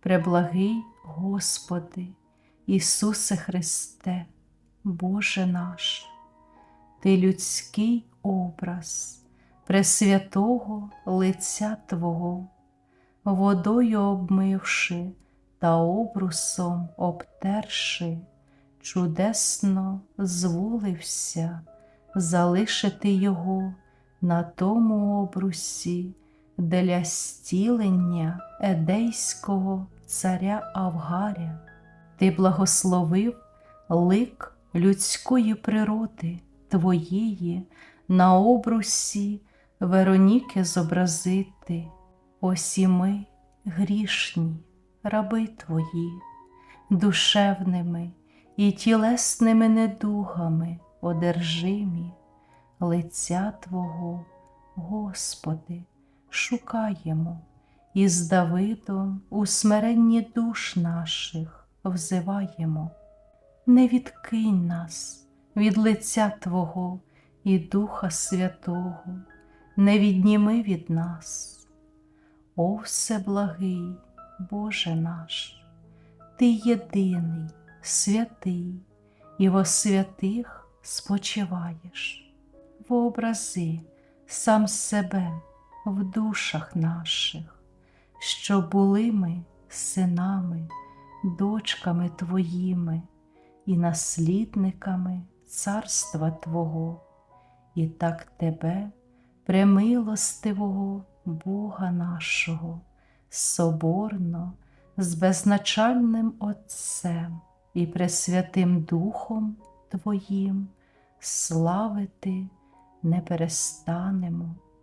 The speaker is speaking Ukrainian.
преблагий Господи, Ісусе Христе, Боже наш, Ти людський образ Пресвятого лиця Твого, водою обмивши та обрусом обтерши, чудесно зволився залишити його на тому обрусі для стілення едейського царя Авгаря. Ти благословив лик людської природи Твоєї на обрусі Вероніки зобразити. Ось і ми грішні, раби Твої, душевними і тілесними недугами одержимі, лиця Твого, Господи, шукаємо і з Давидом у смиренні душ наших взиваємо. Не відкинь нас від лиця Твого і Духа Святого, не відніми від нас. О Всеблагий, Боже наш, Ти єдиний, святий, і во святих спочиваєш, вообрази сам себе в душах наших, що були ми синами, дочками Твоїми і наслідниками царства Твого, і так Тебе, премилостивого Бога нашого, соборно, з безначальним Отцем і Пресвятим Духом Твоїм славити не перестанемо